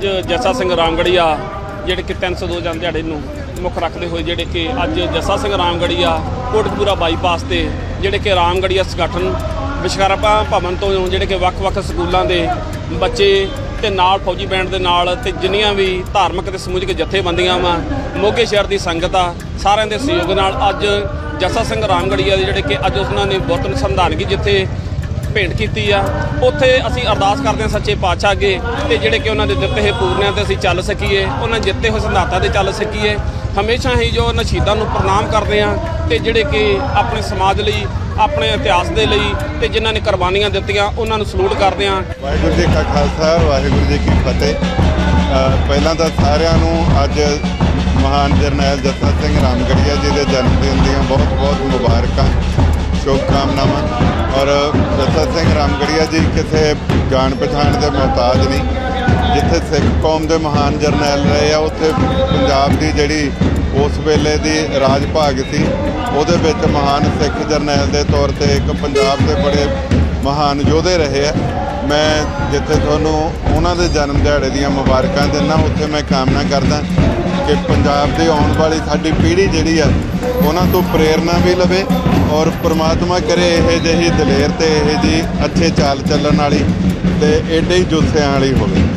ਅੱਜ ਜੱਸਾ ਸਿੰਘ ਰਾਮਗੜੀਆ, ਜਿਹੜੇ ਕਿ 302 ਜਨ ਦਿਹਾੜੇ ਨੂੰ ਮੁੱਖ ਰੱਖਦੇ ਹੋਏ ਜਿਹੜੇ ਕਿ ਅੱਜ ਜੱਸਾ ਸਿੰਘ ਰਾਮਗੜੀਆ ਕੋਟਕਪੂਰਾ ਬਾਈਪਾਸ ਤੇ ਜਿਹੜੇ ਕਿ ਰਾਮਗੜੀਆ ਸੰਗਠਨ ਵਿਸ਼ਕਰਮਾ ਭਵਨ ਤੋਂ ਜਿਹੜੇ ਕਿ ਵੱਖ-ਵੱਖ ਸਕੂਲਾਂ ਦੇ ਬੱਚੇ ਤੇ ਨਾਲ ਫੌਜੀ ਬੈਂਡ ਦੇ ਨਾਲ ਤੇ ਜਿੰਨੀਆਂ ਵੀ ਧਾਰਮਿਕ ਤੇ ਸਮੂਹਿਕ ਜਥੇਬੰਦੀਆਂ ਵਾ, ਮੋਗੇ ਸ਼ਹਿਰ ਦੀ ਸੰਗਤ ਆ, ਸਾਰਿਆਂ ਦੇ ਸਹਿਯੋਗ ਨਾਲ ਅੱਜ ਜੱਸਾ ਸਿੰਘ ਰਾਮਗੜੀਆ ਦੇ ਜਿਹੜੇ ਕਿ ਅੱਜ ਉਹਨਾਂ ਨੇ ਬੁੱਤ ਨੂੰ ਜਿੱਥੇ ਭੇਂਟ ਕੀਤੀ ਆ। ਉੱਥੇ ਅਸੀਂ ਅਰਦਾਸ ਕਰਦੇ ਹਾਂ ਸੱਚੇ ਪਾਤਸ਼ਾਹ ਅੱਗੇ ਤੇ ਜਿਹੜੇ ਕਿ ਉਹਨਾਂ ਦੇ ਦਿੱਤੇ ਹੋਏ ਪੂਰਨਿਆਂ ਤੇ ਅਸੀਂ ਚੱਲ ਸਕੀਏ, ਉਹਨਾਂ ਦੇ ਦਿੱਤੇ ਹੋਏ ਸਿਧਾਂਤਾਂ ਤੇ ਚੱਲ ਸਕੀਏ। ਹਮੇਸ਼ਾ ਹੀ ਜੋ ਨਸ਼ੀਦਾਂ ਨੂੰ ਪ੍ਰਣਾਮ ਕਰਦੇ ਆ ਤੇ ਜਿਹੜੇ ਕਿ ਆਪਣੇ ਸਮਾਜ ਲਈ, ਆਪਣੇ ਇਤਿਹਾਸ ਦੇ ਲਈ ਤੇ ਜਿਨ੍ਹਾਂ ਨੇ ਕੁਰਬਾਨੀਆਂ ਦਿੱਤੀਆਂ, ਉਹਨਾਂ ਨੂੰ ਸਲੂਟ ਕਰਦੇ ਆ ਵਾਹਿਗੁਰੂ ਜੀ ਕਾ ਖਾਲਸਾ, ਵਾਹਿਗੁਰੂ ਜੀ ਕੀ ਫਤਿਹ। ਪਹਿਲਾਂ ਤਾਂ ਸਾਰਿਆਂ ਨੂੰ ਅੱਜ ਮਹਾਨ ਜਰਨੈਲ ਜੱਸਾ ਸਿੰਘ ਰਾਮਗੜੀਆ ਜੀ ਦੇ ਜਨਮ ਦਿਨ ਦੀਆਂ ਬਹੁਤ ਬਹੁਤ ਮੁਬਾਰਕਾਂ ਸ਼ੁਭ ਕਾਮਨਾਵਾਂ ਔਰ ਜੱਸਾ ਸਿੰਘ ਰਾਮਗੜੀਆ ਜੀ ਕਿਸੇ ਜਾਣ ਪਛਾਣ ਦੇ ਮੁਹਤਾਜ ਨਹੀਂ ਜਿੱਥੇ ਸਿੱਖ ਕੌਮ ਦੇ ਮਹਾਨ ਜਰਨੈਲ ਰਹੇ ਆ, ਉੱਥੇ ਪੰਜਾਬ ਦੀ ਜਿਹੜੀ ਉਸ ਵੇਲੇ ਦੀ ਰਾਜ ਭਾਗ ਸੀ, ਉਹਦੇ ਵਿੱਚ ਮਹਾਨ ਸਿੱਖ ਜਰਨੈਲ ਦੇ ਤੌਰ ਤੇ ਇੱਕ ਪੰਜਾਬ ਦੇ ਬੜੇ ਮਹਾਨ ਯੋਧੇ ਰਹੇ ਆ। ਮੈਂ ਜਿੱਥੇ ਤੁਹਾਨੂੰ ਉਹਨਾਂ ਦੇ ਜਨਮ ਦਿਹਾੜੇ ਦੀਆਂ ਮੁਬਾਰਕਾਂ ਦਿੰਦਾ, ਉੱਥੇ ਮੈਂ ਕਾਮਨਾ ਕਰਦਾ ਕਿ ਪੰਜਾਬ ਦੀ ਆਉਣ ਵਾਲੀ ਸਾਡੀ ਪੀੜ੍ਹੀ ਜਿਹੜੀ ਆ, ਉਹਨਾਂ ਤੋਂ ਪ੍ਰੇਰਣਾ ਵੀ ਲਵੇ ਔਰ ਪ੍ਰਮਾਤਮਾ ਕਰੇ ਇਹ ਜਿਹੀ ਦਲੇਰ ਤੇ ਇਹ ਜੀ ਅੱਛੇ ਚਾਲ ਚੱਲਣ ਵਾਲੀ ਤੇ ਏਡੇ ਹੀ ਜੁੱਸਿਆਂ ਵਾਲੀ ਹੋਵੇ।